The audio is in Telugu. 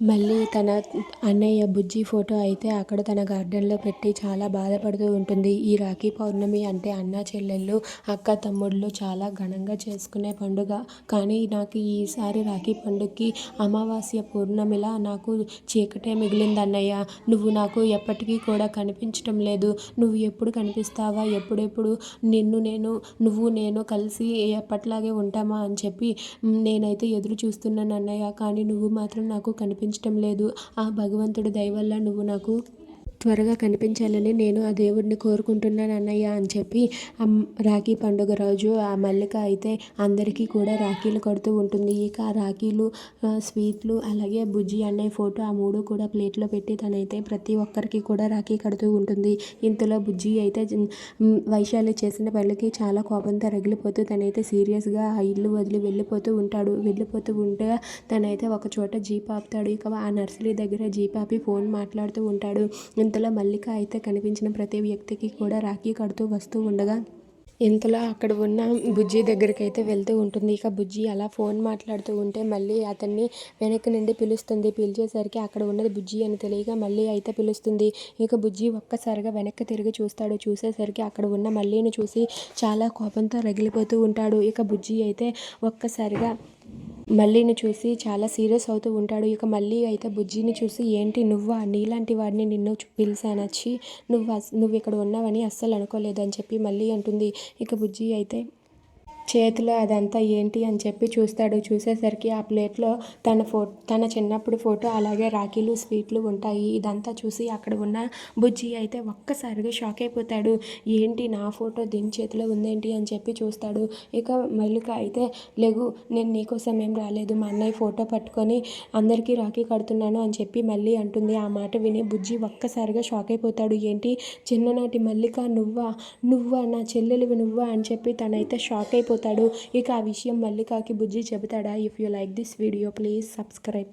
మళ్ళీ తన అన్నయ్య బుజ్జి ఫోటో అయితే అక్కడ తన గార్డెన్లో పెట్టి చాలా బాధపడుతూ ఉంటుంది. ఈ రాఖీ పౌర్ణమి అంటే అన్నా చెల్లెళ్ళు అక్క తమ్ముళ్ళు చాలా ఘనంగా చేసుకునే పండుగ. కానీ నాకు ఈసారి రాఖీ పండుగకి అమావాస్య పౌర్ణమిలా నాకు చీకటే మిగిలింది అన్నయ్య. నువ్వు నాకు ఎప్పటికీ కూడా కనిపించటం లేదు. నువ్వు ఎప్పుడు కనిపిస్తావా? ఎప్పుడెప్పుడు? నిన్ను నేను నువ్వు నేను కలిసి ఎప్పట్లాగే ఉంటామా అని చెప్పి నేనైతే ఎదురు చూస్తున్నాను అన్నయ్య. కానీ నువ్వు మాత్రం నాకు కనిపి కనిపించటం లేదు. ఆ భగవంతుడి దయ వల్ల నువ్వు నాకు త్వరగా కనిపించాలని నేను ఆ దేవుడిని కోరుకుంటున్నాను అన్నయ్య అని చెప్పి రాఖీ పండుగ రోజు ఆ మల్లిక అయితే అందరికీ కూడా రాఖీలు కడుతూ ఉంటుంది. ఇక ఆ రాఖీలు స్వీట్లు అలాగే బుజ్జి అన్నయ్య ఫోటో ఆ మూడు కూడా ప్లేట్లో పెట్టి తనైతే ప్రతి ఒక్కరికి కూడా రాఖీ కడుతూ ఉంటుంది. ఇంతలో బుజ్జి అయితే వైశాలి చేసిన పనులకి చాలా కోపంతో రగిలిపోతూ తనైతే సీరియస్గా ఆ ఇల్లు వదిలి వెళ్ళిపోతూ ఉంటాడు. వెళ్ళిపోతూ ఉంటే తనైతే ఒక చోట జీప్ ఆపుతాడు. ఇక ఆ నర్సరీ దగ్గర జీప్ ఆపి ఫోన్ మాట్లాడుతూ ఉంటాడు. ఇంతలో మల్లిక అయితే కనిపించిన ప్రతి వ్యక్తికి కూడా రాఖీ కడుతూ వస్తూ ఉండగా ఇంతలో అక్కడ ఉన్న బుజ్జి దగ్గరికి అయితే వెళ్తూ ఉంటుంది. ఇక బుజ్జి అలా ఫోన్ మాట్లాడుతూ ఉంటే మళ్ళీ అతన్ని వెనక్కి నుండి పిలుస్తుంది. పిలిచేసరికి అక్కడ ఉన్నది బుజ్జి అని తెలియక మళ్ళీ అయితే పిలుస్తుంది. ఇక బుజ్జి ఒక్కసారిగా వెనక్కి తిరిగి చూస్తాడు. చూసేసరికి అక్కడ ఉన్న మల్లీని చూసి చాలా కోపంతో రగిలిపోతూ ఉంటాడు. ఇక బుజ్జి అయితే ఒక్కసారిగా మళ్ళీని చూసి చాలా సీరియస్ అవుతూ ఉంటాడు. ఇక మళ్ళీ అయితే బుజ్జిని చూసి ఏంటి నువ్వా? నీలాంటి వాడిని నిన్ను పిలిచానచ్చి నువ్వు నువ్వు ఇక్కడ ఉన్నావని అస్సలు అనుకోలేదు అని చెప్పి మళ్ళీ అంటుంది. ఇక బుజ్జి అయితే చేతిలో అదంతా ఏంటి అని చెప్పి చూస్తాడు. చూసేసరికి ఆ ప్లేట్లో తన ఫో తన చిన్నప్పుడు ఫోటో అలాగే రాఖీలు స్వీట్లు ఉంటాయి. ఇదంతా చూసి అక్కడ ఉన్న బుజ్జి అయితే ఒక్కసారిగా షాక్ అయిపోతాడు. ఏంటి నా ఫోటో దీని చేతిలో ఉందేంటి అని చెప్పి చూస్తాడు. ఇక మల్లిక అయితే లేగు నేను నీకోసం ఏం రాలేదు. మా అన్నయ్య ఫోటో పట్టుకొని అందరికీ రాఖీ కడుతున్నాను అని చెప్పి మళ్ళీ అంటుంది. ఆ మాట విని బుజ్జి ఒక్కసారిగా షాక్ అయిపోతాడు. ఏంటి? చిన్ననాటి మల్లిక నువ్వా? నువ్వా? నా చెల్లెలివి నువ్వా? అని చెప్పి తనైతే షాక్ అయిపోతాడు ఇక ఆ విషయం మల్లికాకి Bujji చెబుతాడా? If you like this video please subscribe